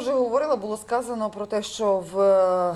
вже говорила, було сказано про те, що в е,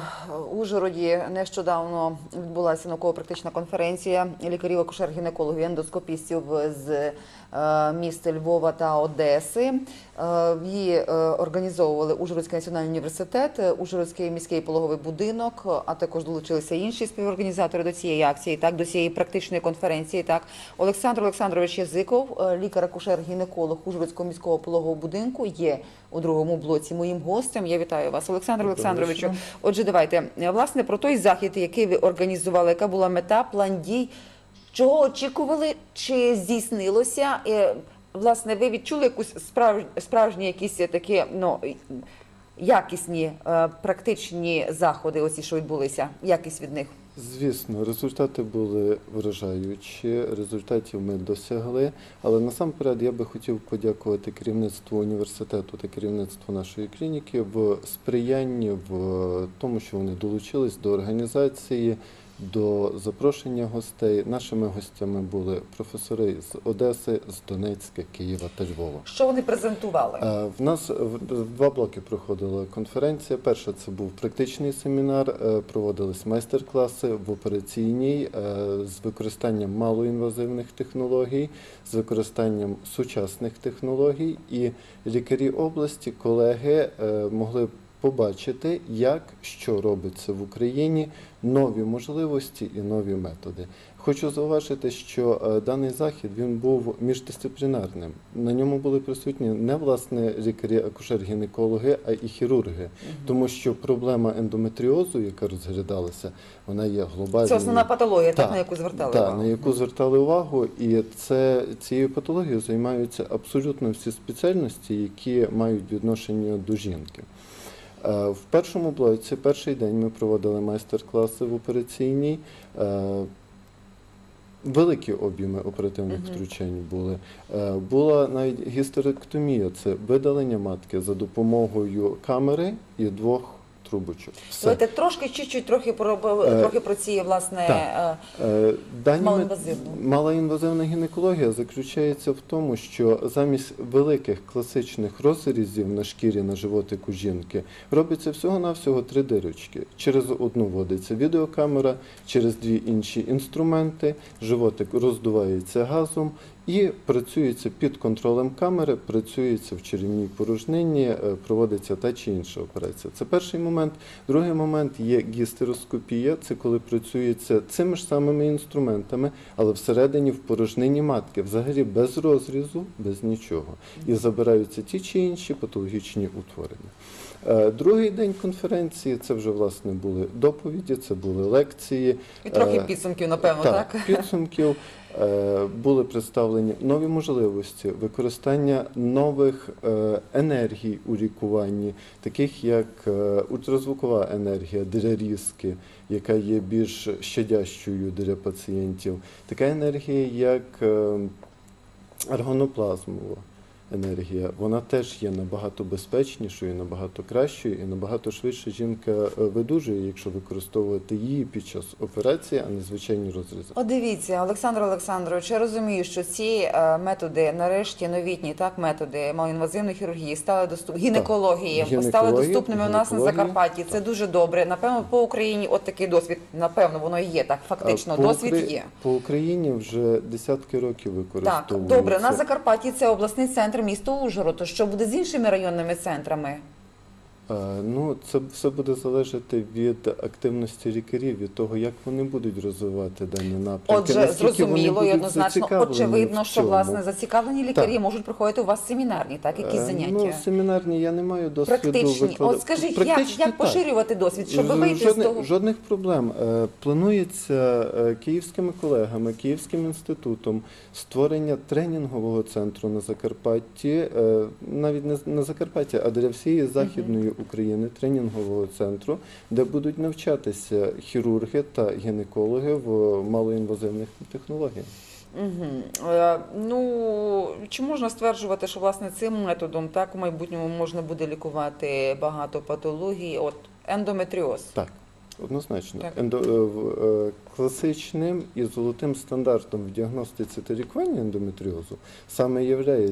Ужгороді нещодавно відбулася науково-практична конференція лікарів, акушер-гінекологів, ендоскопістів з е, міст Львова та Одеси. Е, Її організовували Ужгородський національний університет, Ужгородський міський пологовий будинок, а також долучилися інші співорганізатори до цієї акції, так до цієї практичної конференції. Так, Олександр Олександрович Язиков, е, лікар-акушер-гінеколог Ужгородського міського пологового будинку, є у другому блоці моїм гостем. Я вітаю вас, Олександр Олександровичу. Отже, давайте е, власне про той захід, який ви організували, яка була мета, план дій. Чого очікували, чи здійснилося? Е, Власне, ви відчули якусь справж... справжні якісь такі ну, якісні е, практичні заходи, оці, що відбулися? Якість від них? Звісно, результати були вражаючі, результатів ми досягли. Але насамперед я би хотів подякувати керівництву університету та керівництву нашої клініки в сприянні в тому, що вони долучились до організації, до запрошення гостей. Нашими гостями були професори з Одеси, з Донецька, Києва та Львова. Що вони презентували? Е, В нас в два блоки проходила конференція. Перша це був практичний семінар, е, проводились майстер-класи в операційній е, з використанням малоінвазивних технологій, з використанням сучасних технологій. І лікарі області, колеги могли побачити, як що робиться в Україні, нові можливості і нові методи. Хочу зауважити, що е, даний захід він був міждисциплінарним. На ньому були присутні не власне лікарі, акушер-гінекологи, а і хірурги, тому що проблема ендометріозу, яка розглядалася, вона є глобальною. Це основна патологія, так, Так, на яку звертали Так, увагу? на яку звертали увагу, і це цією патологією займаються абсолютно всі спеціальності, які мають відношення до жінки. Е, В першому блоці, перший день ми проводили майстер-класи в операційній. Е, Великі об'єми оперативних втручень втручань були. Е, Була навіть гістеректомія, це видалення матки за допомогою камери і двох трубочок. Давайте трошки, чуть-чуть, трохи про, Е, трохи про ці, власне, так. е, Е, Дані Малоінвазивну. малоінвазивна гінекологія заключається в тому, що замість великих класичних розрізів на шкірі на животику жінки робиться всього-навсього три дирочки. Через одну вводиться відеокамера, через дві інші інструменти, животик роздувається газом і працюється під контролем камери, працюється в черевній порожнині, е, проводиться та чи інша операція. Це перший момент. Другий момент є гістероскопія, це коли працюється цими ж самими інструментами, але всередині в порожнині матки, взагалі без розрізу, без нічого. І забираються ті чи інші патологічні утворення. Е, Другий день конференції це вже власне були доповіді, це були лекції. і трохи Е, підсумків, напевно, так? так, підсумків були представлені нові можливості використання нових е, енергій у лікуванні, таких як е, ультразвукова енергія для різки, яка є більш щадящою для пацієнтів, така енергія, як е, аргоноплазмова. Енергія, вона теж є набагато безпечнішою, набагато кращою і набагато швидше жінка е, видужує, якщо використовувати її під час операції, а не звичайні розрізи. От дивіться, Олександр Олександрович, я розумію, що ці е, методи, нарешті новітні так методи малоінвазивної хірургії стали доступ... гінекології, Гінекології, стали доступними у нас на. Закарпатті. Це дуже добре. Напевно, по Україні от такий досвід. Напевно, воно є так. Фактично, По досвід Украї- є. По Україні вже десятки років Так, добре. На Закарпатті це обласний центр міста Ужгород. Що буде з іншими районними центрами? Е, Ну, це все буде залежати від активності лікарів, від того, як вони будуть розвивати дані напрямки. Отже, наскільки зрозуміло і будуть однозначно зацікавлені очевидно, в що цьому. власне зацікавлені лікарі Так. можуть проходити у вас семінарні, так якісь Е, заняття. Ну, семінарні я не маю досвіду. Практичні. виклада- От скажіть, як, Практичні, як так. поширювати досвід, щоб вийти з Жодних, того? жодних проблем. Е, Планується е, київськими колегами, Київським інститутом створення тренінгового центру на Закарпатті, е, навіть не з- на Закарпатті, а для всієї Західної України тренінгового центру, де будуть навчатися хірурги та гінекологи в малоінвазивних технологіях. Угу. Ну чи можна стверджувати, що власне цим методом так у майбутньому можна буде лікувати багато патологій? От ендометріоз. Так. Однозначно. Ендо, е, е, класичним і золотим стандартом в діагностиці та лікуванні ендометріозу саме є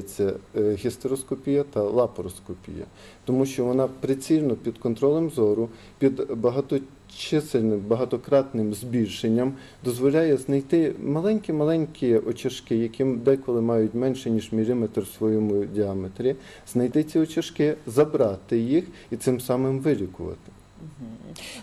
гістероскопія та лапароскопія, тому що вона прицільно під контролем зору, під багаточисельним, багатократним збільшенням дозволяє знайти маленькі-маленькі очашки, які деколи мають менше ніж міліметр в своєму діаметрі, знайти ці очашки, забрати їх і цим самим вилікувати.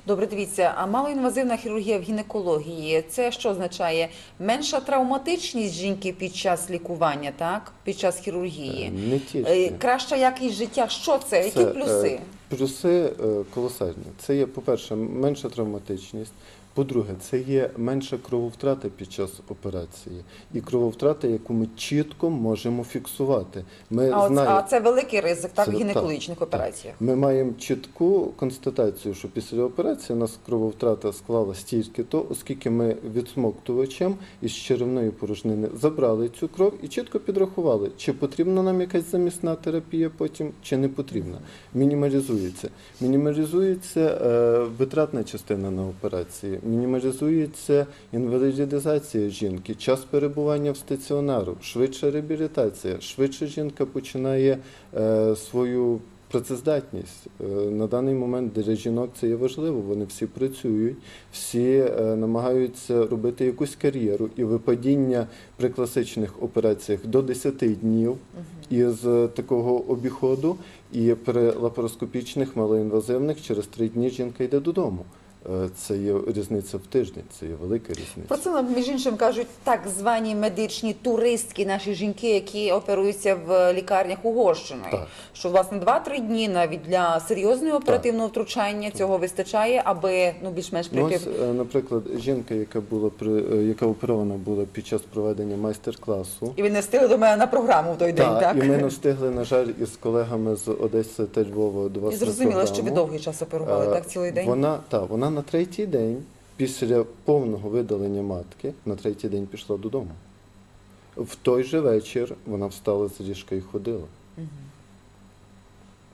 Добре, дивіться, а малоінвазивна хірургія в гінекології це що означає? Менша травматичність жінки під час лікування, так? Під час хірургії. Е, Не Е, тільки. Краща якість життя. Що це? Які Це, плюси? е, Плюси е, колосальні. Це є, по-перше, менша травматичність. По-друге, це є менша крововтрата під час операції. І крововтрата, яку ми чітко можемо фіксувати. Ми А, знаємо, а це великий ризик так, Це- в гінекологічних так, операціях. Ми маємо чітку констатацію, що після операції у нас крововтрата склала стільки то, оскільки ми відсмоктувачем із черевної порожнини забрали цю кров і чітко підрахували, чи потрібна нам якась замісна терапія потім, чи не потрібна. Мінімалізується. Мінімалізується е, витратна частина на операції, мінімалізується інвалідизація жінки, час перебування в стаціонару, швидша реабілітація, швидше жінка починає е, свою працездатність. Е, На даний момент для жінок це є важливо. Вони всі працюють, всі е, намагаються робити якусь кар'єру і випадіння при класичних операціях до 10 днів із такого обіходу, і при лапароскопічних малоінвазивних через 3 дні жінка йде додому. Е, Це є різниця в тиждень, це є велика різниця. Про це нам, між іншим кажуть так звані медичні туристки, наші жінки, які оперуються в лікарнях Угорщини. Так. Що власне 2-3 дні навіть для серйозного оперативного втручання цього вистачає, аби ну більш-менш Ну, прийти. ось, е, наприклад, жінка, яка була при е, яка оперована була під час проведення майстер-класу. І ви не встигли до мене на програму в той день, так? і ми не встигли, на жаль, із колегами з Одеси та Львова до вас І зрозуміло, що ви довгий час оперували, Е, так, цілий день? Вона, та, вона на третій день, після повного видалення матки, на третій день пішла додому. В той же вечір вона встала з ліжка і ходила.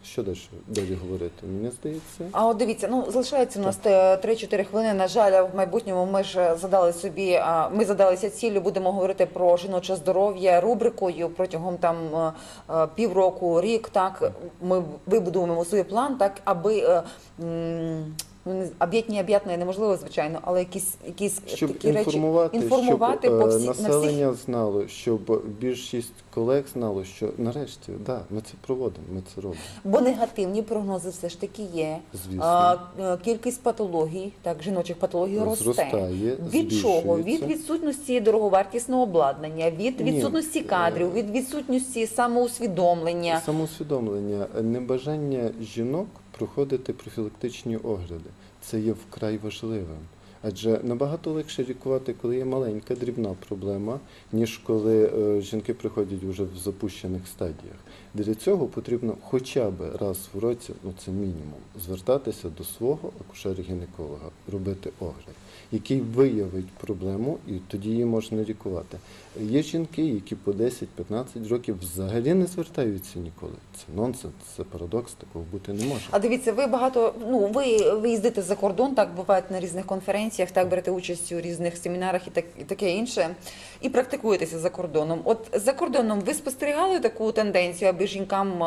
Що далі, далі говорити? Мені здається. А от дивіться, ну залишається у нас е, 3-4 хвилини. На жаль, в майбутньому ми ж задали собі, ми задалися ціллю, будемо говорити про жіноче здоров'я рубрикою протягом там е, е, півроку, рік. Так ми вибудуємо свій план, так аби. е, м, ну, не з- Об'єднання об'єднання неможливо, звичайно, але якісь якісь Щоб такі інформувати, речі інформувати щоб по е, всі, на всіх населення знало, щоб більшість колег знало, що нарешті, да, ми це проводимо, ми це робимо. Бо негативні прогнози все ж таки є. Звісно. А, е, кількість патологій, так, жіночих патологій росте. Зростає, Від чого? Від відсутності дороговартісного обладнання, від відсутності е, кадрів, від відсутності самоусвідомлення. Самоусвідомлення, небажання жінок проходити профілактичні огляди. Це є вкрай важливим. Адже набагато легше лікувати, коли є маленька дрібна проблема, ніж коли е, жінки приходять вже в запущених стадіях. Для цього потрібно хоча б раз в році, ну це мінімум, звертатися до свого акушера-гінеколога, робити огляд, який виявить проблему, і тоді її можна лікувати. Є жінки, які по 10-15 років взагалі не звертаються ніколи. Це нонсенс, це парадокс, такого бути не може. А дивіться, ви багато ну ви, ви їздите за кордон, так буваєте на різних конференціях, так берете участь у різних семінарах і так і таке інше, і практикуєтеся за кордоном. От за кордоном ви спостерігали таку тенденцію, аби жінкам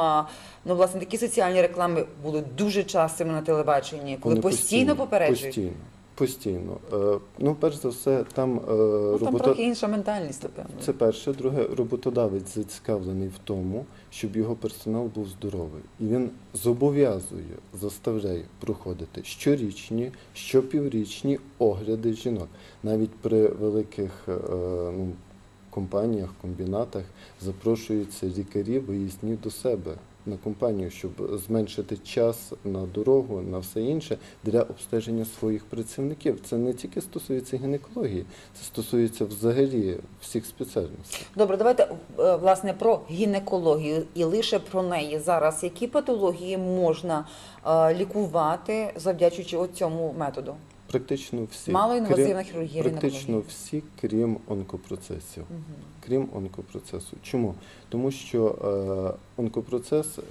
ну власне такі соціальні реклами були дуже частими на телебаченні, коли Вони постійно попереджують. Постійно. Постійно. Е, ну, перш за все, там е, Ну, там робота. трохи інша ментальність, напевно. Це перше. Друге, роботодавець зацікавлений в тому, щоб його персонал був здоровий. І він зобов'язує, заставляє проходити щорічні, щопіврічні огляди жінок. Навіть при великих е, ну, компаніях, комбінатах запрошуються лікарі виїзні до себе на компанію, щоб зменшити час на дорогу, на все інше для обстеження своїх працівників. Це не тільки стосується гінекології, це стосується взагалі всіх спеціальностей. Добре, давайте е, власне про гінекологію і лише про неї зараз. Які патології можна е, лікувати, завдячуючи цьому методу? Практично всі Малоінвазивна крім- хірургія Практично всі, крім онкопроцесів. Угу. Крім онкопроцесу. Чому? Тому що е, онкопроцес е,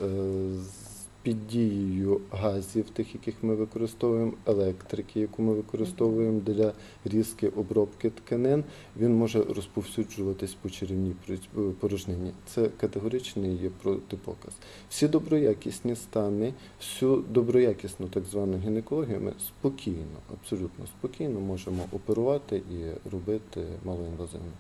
під дією газів, тих, яких ми використовуємо, електрики, яку ми використовуємо для різки обробки тканин, він може розповсюджуватись по черевній при- порожнині. Це категоричний є протипоказ. Всі доброякісні стани, всю доброякісну так звану гінекологію ми спокійно, абсолютно спокійно можемо оперувати і робити малоінвазивно.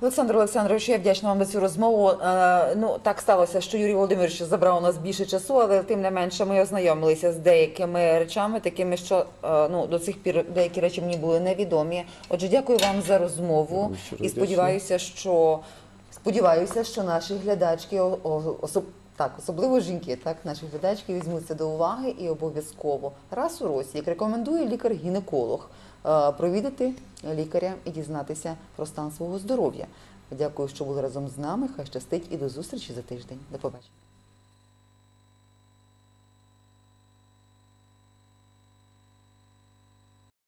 Олександр Олександрович, я вдячна вам за цю розмову. Е, Ну так сталося, що Юрій Володимирович забрав у нас більше часу, але тим не менше ми ознайомилися з деякими речами, такими, що е, ну до цих пір деякі речі мені були невідомі. Отже, дякую вам за розмову і сподіваюся, що сподіваюся, що наші глядачки особ... Так, особливо жінки, так наші глядачки візьмуть це до уваги і обов'язково раз у році, як рекомендує лікар-гінеколог, провідати лікаря і дізнатися про стан свого здоров'я. Дякую, що були разом з нами. Хай щастить і до зустрічі за тиждень. До побачення.